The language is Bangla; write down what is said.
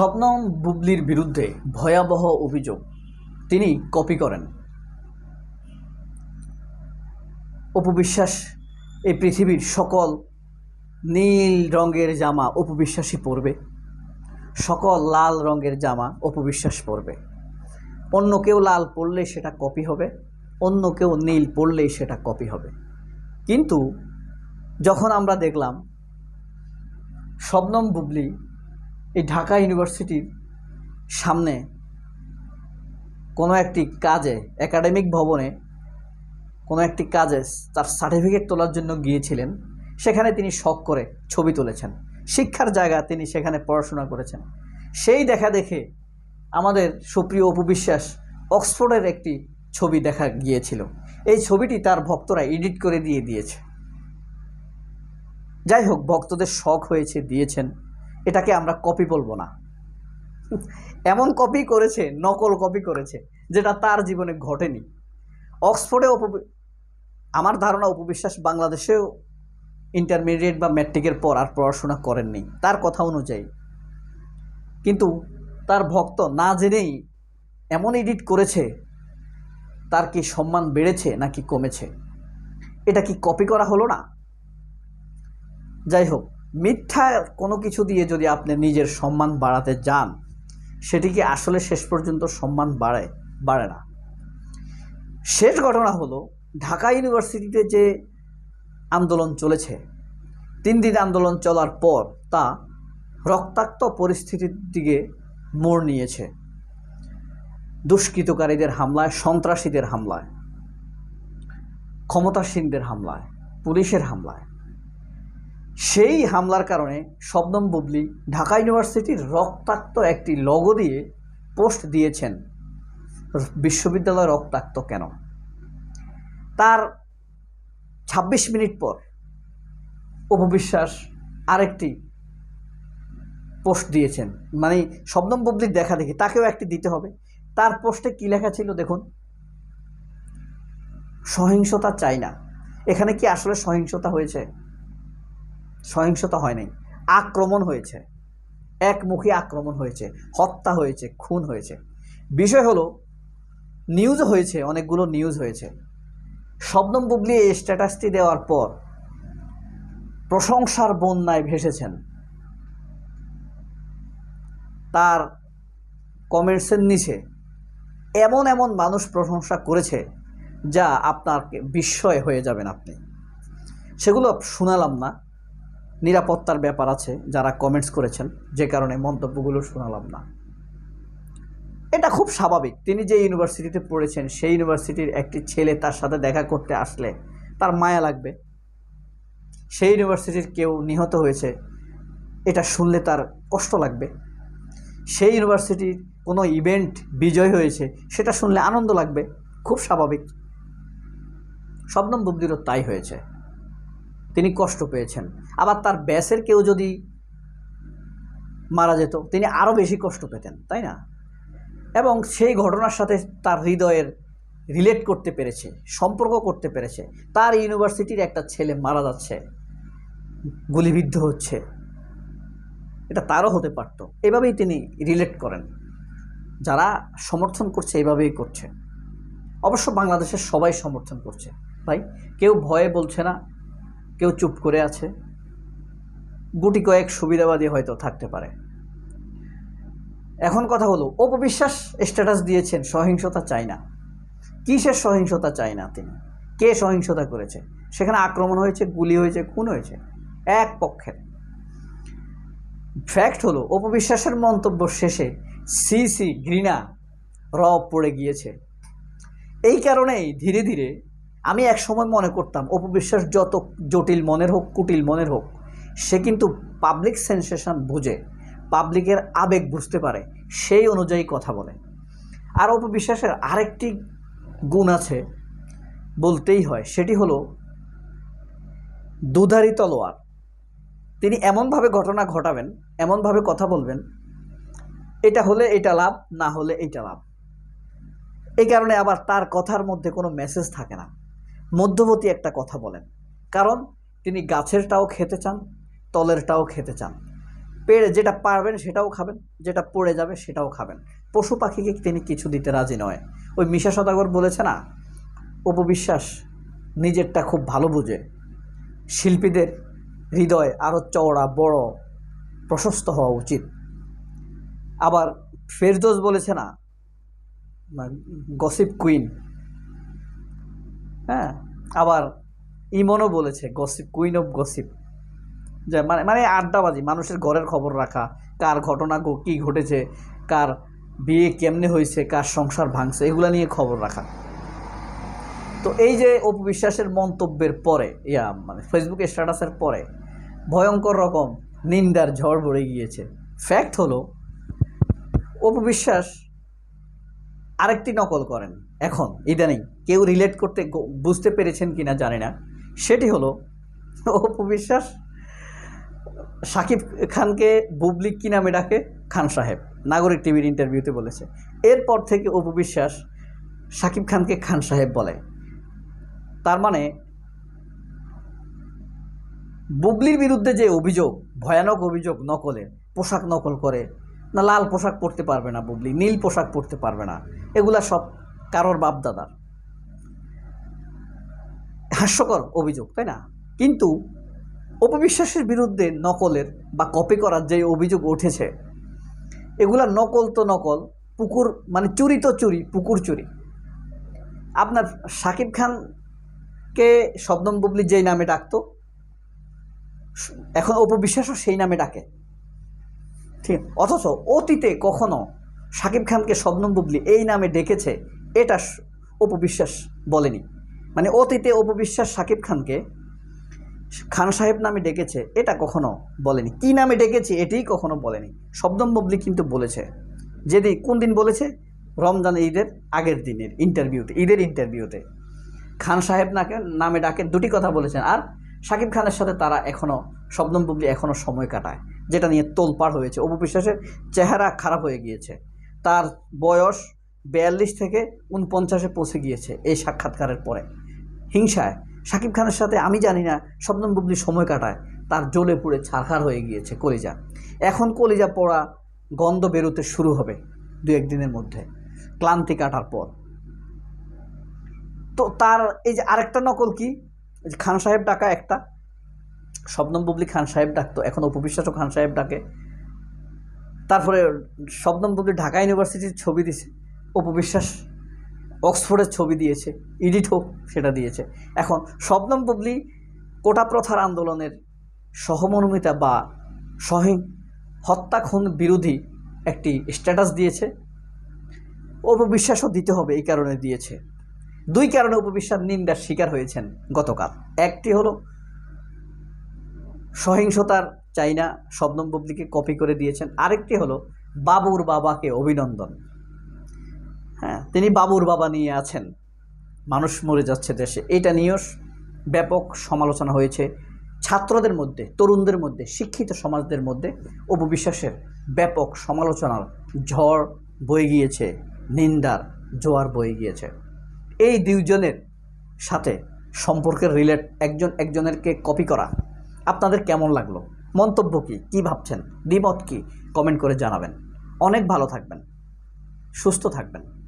শবনম বুবলির বিরুদ্ধে ভয়াবহ অভিযোগ। তিনি কপি করেন। অপবিশ্বাস এই পৃথিবীর সকল নীল রঙের জামা অপবিশ্বাসী পরবে। সকল লাল রঙের জামা অপবিশ্বাস পরবে। অন্য কেউ লাল পরলে সেটা কপি হবে, অন্য কেউ নীল পরলেই সেটা কপি হবে। কিন্তু যখন আমরা দেখলাম শবনম বুবলি এই ঢাকা ইউনিভার্সিটির সামনে কোনো একটি কাজে, একাডেমিক ভবনে কোনো একটি কাজে তার সার্টিফিকেট তোলার জন্য গিয়েছিলেন। সেখানে তিনি শখ করে ছবি তুলেছেন। শিক্ষার জায়গা তিনি সেখানে পড়াশোনা করেছেন। সেই দেখা দেখে আমাদের সুপ্রিয় উপবিশ্বাস অক্সফোর্ডের একটি ছবি দেখা গিয়েছিল। এই ছবিটি তার ভক্তরা এডিট করে দিয়ে দিয়েছে। যাই হোক, ভক্তদের শখ হয়েছে, দিয়েছেন। এটাকে আমরা কপি বলব না। এমন কপি করেছে, নকল কপি করেছে, যেটা তার জীবনে ঘটেনি। অক্সফোর্ডে আমার ধারণা উপবিশ্বাস বাংলাদেশেও ইন্টারমিডিয়েট বা ম্যাট্রিকের পর আর পড়াশোনা করেননি, তার কথা অনুযায়ী। কিন্তু তার ভক্ত না জেনেই এমন এডিট করেছে, তার কি সম্মান বেড়েছে নাকি কমেছে? এটা কি কপি করা হলো না? যাই হোক মিথ্যা কোনো কিছু দিয়ে যদি আপনি নিজের সম্মান বাড়াতে যান, সেটি কি আসলে শেষ পর্যন্ত সম্মান বাড়ে বাড়ে না? শেষ ঘটনা হলো, ঢাকা ইউনিভার্সিটিতে যে আন্দোলন চলেছে, তিন দিন আন্দোলন চলার পর তা রক্তাক্ত পরিস্থিতির দিকে মোড় নিয়েছে। দুষ্কৃতকারীদের হামলায়, সন্ত্রাসীদের হামলায়, ক্ষমতাসীনদের হামলায়, পুলিশের হামলায়। সেই হামলার কারণে শবনম বুবলি ঢাকা ইউনিভার্সিটির রক্তাক্ত একটি লগো দিয়ে পোস্ট দিয়েছেন। বিশ্ববিদ্যালয় রক্তাক্ত কেন? তার ২৬ মিনিট পর উপবিশ্বাস আরেকটি পোস্ট দিয়েছেন। মানে শবনম বুবলির দেখা দেখি, তাকেও একটি দিতে হবে। তার পোস্টে কী লেখা ছিল দেখুন? সহিংসতা চাই না এখানে কি আসলে সহিংসতা হয়েছে? সহিংসতা হয় নাই। আক্রমণ হয়েছে। একমুখী আক্রমণ হয়েছে। হত্যা হয়েছে, খুন হয়েছে। বিষয় হলো নিউজ হয়েছে, অনেকগুলো নিউজ হয়েছে। শবনম বুবলি এই স্ট্যাটাসটি দেওয়ার পর প্রশংসার বন্যায় ভেসেছেন। তার কমেন্টসের নিচে এমন এমন মানুষ প্রশংসা করেছে যা আপনার বিস্ময় হয়ে যাবেন আপনি। সেগুলো শোনালাম না। নিরাপত্তার ব্যাপার আছে যারা কমেন্টস করেছেন, যে কারণে মন্তব্যগুলো শোনালাম না। এটা খুব স্বাভাবিক। তিনি যে ইউনিভার্সিটিতে পড়েছেন, সেই ইউনিভার্সিটির একটি ছেলে তার সাথে দেখা করতে আসলে তার মায়া লাগবে। সেই ইউনিভার্সিটির কেউ নিহত হয়েছে, এটা শুনলে তার কষ্ট লাগবে। সেই ইউনিভার্সিটির কোনো ইভেন্ট বিজয় হয়েছে, সেটা শুনলে আনন্দ লাগবে। খুব স্বাভাবিক। শবনম বুবলিরও তাই হয়েছে। তিনি কষ্ট পেয়েছেন। আবার তার ব্যাসের কেউ যদি মারা যেত, তিনি আরও বেশি কষ্ট পেতেন, তাই না? এবং সেই ঘটনার সাথে তার হৃদয়ের রিলেট করতে পেরেছে, সম্পর্ক করতে পেরেছে। তার ইউনিভার্সিটির একটা ছেলে মারা যাচ্ছে, গুলিবিদ্ধ হচ্ছে। এটা তারও হতে পারত। এভাবেই তিনি রিলেট করেন। যারা সমর্থন করছে, এভাবেই করছে। অবশ্য বাংলাদেশের সবাই সমর্থন করছে, তাই? কেউ ভয়ে বলছে না কেউ চুপ করে আছে। গুটি কয়েক সুবিধাবাদী হয়তো থাকতে পারে। এখন কথা হলো অপবিশ্বাস স্ট্যাটাস দিয়েছেন, সহিংসতা চাই না। কিসের সহিংসতা চাই না তিনি? কে সহিংসতা করেছে? সেখানে আক্রমণ হয়েছে, গুলি হয়েছে, খুন হয়েছে, এক পক্ষের। ফ্যাক্ট হলো অপবিশ্বাসের মন্তব্য শেষে সি সি ঘৃণা রব পড়ে গিয়েছে। এই কারণেই ধীরে ধীরে আমি এক সময় মনে করতাম অপবিশ্বাস যত জটিল মনের হোক, কুটিল মনের হোক, সে কিন্তু পাবলিক সেন্সেশন বুঝে পাবলিকের আবেগ বুঝতে পারে, সেই অনুযায়ী কথা বলে। আর অপবিশ্বাসের আরেকটি গুণ আছে, বলতেই হয়, সেটি হলো দুধারি তলোয়ার। তিনি এমনভাবে ঘটনা ঘটাবেন, এমনভাবে কথা বলবেন, এটা হলে এটা লাভ, না হলে এইটা লাভ। এই কারণে আবার তার কথার মধ্যে কোনো মেসেজ থাকে না। মধ্যবর্তী একটা কথা বলেন। কারণ তিনি গাছেরটাও খেতে চান, তলেরটাও খেতে চান। পেড়ে যেটা পারবেন সেটাও খাবেন, যেটা পড়ে যাবে সেটাও খাবেন। পশু পাখিকে তিনি কিছু দিতে রাজি নয়। ওই মিশা সদাগর বলেছে না উপবিশ্বাস নিজেরটা খুব ভালো বুঝে। শিল্পীদের হৃদয় আরও চওড়া, বড়, প্রশস্ত হওয়া উচিত। আবার ফেরদোস বলেছে না, গসিপ কুইন হ্যাঁ আবার ইমনও বলেছে গসিপ কুইন অফ গসিপ যে মানে মানে আড্ডাবাজি, মানুষের ঘরের খবর রাখা, কার ঘটনা কী ঘটেছে, কার বিয়ে কেমনে হয়েছে, কার সংসার ভাঙছে, এগুলো নিয়ে খবর রাখা। তো এই যে অপবিশ্বাসের মন্তব্যের পরে, ইয়া মানে ফেসবুকে স্ট্যাটাসের পরে, ভয়ঙ্কর রকম নিন্দার ঝড় পড়ে গিয়েছে। ফ্যাক্ট হলো অপবিশ্বাস আরেকটি নকল করেন। এখন, ইদানিং, কেউ রিলেট করতে বুঝতে পেরেছেন কিনা জানি না। সেটি হলো অপবিশ্বাস সাকিব খানকে বুবলি কি নামে ডাকে? খান সাহেব, নাগরিক টিভির ইন্টারভিউতে বলেছে। এরপর থেকে অপবিশ্বাস সাকিব খানকে খান সাহেব বলে। তার মানে বুবলির বিরুদ্ধে যে অভিযোগ, ভয়ানক অভিযোগ নকলের পোশাক নকল করে, না লাল পোশাক পরতে পারবে না বুবলি, নীল পোশাক পরতে পারবে না, এগুলা সব কারোর বাপ দাদার হাস্যকর অভিযোগ, তাই না? কিন্তু অপবিশ্বাসের বিরুদ্ধে নকলের বা কপি করার যে অভিযোগ উঠেছে, এগুলা নকল তো নকল, পুকুর মানে চুরি তো চুরি, পুকুর চুরি। আপনার সাকিব খানকে শবনম বুবলি যেই নামে ডাকতো, এখন অপবিশ্বাসও সেই নামে ডাকে। ঠিক, অথচ অতীতে কখনো সাকিব খানকে শবনম বুবলি এই নামে ডেকেছে এটা অপবিশ্বাস বলেনি। মানে অতীতে অপবিশ্বাস সাকিব খানকে খান সাহেব নামে ডেকেছে, এটা কখনো বলেনি। কি নামে ডেকেছে, এটাই কখনো বলেনি। শব্দম ববলি কিন্তু বলেছে, যেদিন, কোন দিন বলেছে? রমজান ঈদের আগের দিনের ইন্টারভিউতে ঈদের ইন্টারভিউতে খান সাহেব নাকে, নামে ডাকে, দুটি কথা বলেছেন। আর সাকিব খানের সাথে তারা এখনও শব্দম বুবলি এখনও সময় কাটায়, যেটা নিয়ে তোলপাড় হয়েছে। অপবিশ্বাসের চেহারা খারাপ হয়ে গিয়েছে। তার বয়স বিয়াল্লিশ থেকে উনপঞ্চাশে পৌঁছে গিয়েছে এই সাক্ষাৎকারের পরে। হিংসায়। সাকিব খানের সাথে আমি জানি না, শবনম বুবলি সময় কাটায়। তার জ্বলে পুড়ে ছারখার হয়ে গিয়েছে কলিজা। এখন কলিজা পড়া গন্ধ বেরোতে শুরু হবে দু একদিনের মধ্যে। ক্লান্তি কাটার পর। তো তার এই যে আরেকটা নকল কি? খান সাহেব ডাকা একটা। শবনম বুবলি খান সাহেব ডাকতো, এখন উপবিশ্বাসও খান সাহেব ডাকে। তারপরে শবনম বুবলি ঢাকা ইউনিভার্সিটির ছবি দিছে। উপবিশ্বাস অক্সফোর্ডের ছবি দিয়েছে এডিট হোক সেটা দিয়েছে। এখন শবনম বুবলি কোটা প্রথার আন্দোলনের সহমর্মিতা বা সহিং হত্যা খুন বিরোধী একটি স্ট্যাটাস দিয়েছে। অপবিশ্বাসও দিতে হবে এই কারণে দিয়েছে। দুই কারণে উপবিশ্বাস নিন্দার শিকার হয়েছেন গতকাল। একটি হলো, সহিংসতার চাইনা শবনম বুবলিকে কপি করে দিয়েছেন। আরেকটি হলো, বাবুর বাবাকে অভিনন্দন। হ্যাঁ তিনি বাবুর বাবা নিয়ে আছেন। মানুষ মরে যাচ্ছে দেশে। এটা নিয়েও ব্যাপক সমালোচনা হয়েছে। ছাত্রদের মধ্যে, তরুণদের মধ্যে, শিক্ষিত সমাজদের মধ্যে অপবিশ্বাসের ব্যাপক সমালোচনার ঝড় বয়ে গিয়েছে, নিন্দার জোয়ার বয়ে গিয়েছে। এই দুইজনের সাথে সম্পর্কের রিলেট একজন একজনেরকে কপি করা। আপনাদের কেমন লাগল? মন্তব্য কি? কী ভাবছেন? দ্বিমত কি? কমেন্ট করে জানাবেন। অনেক ভালো থাকবেন। সুস্থ থাকবেন।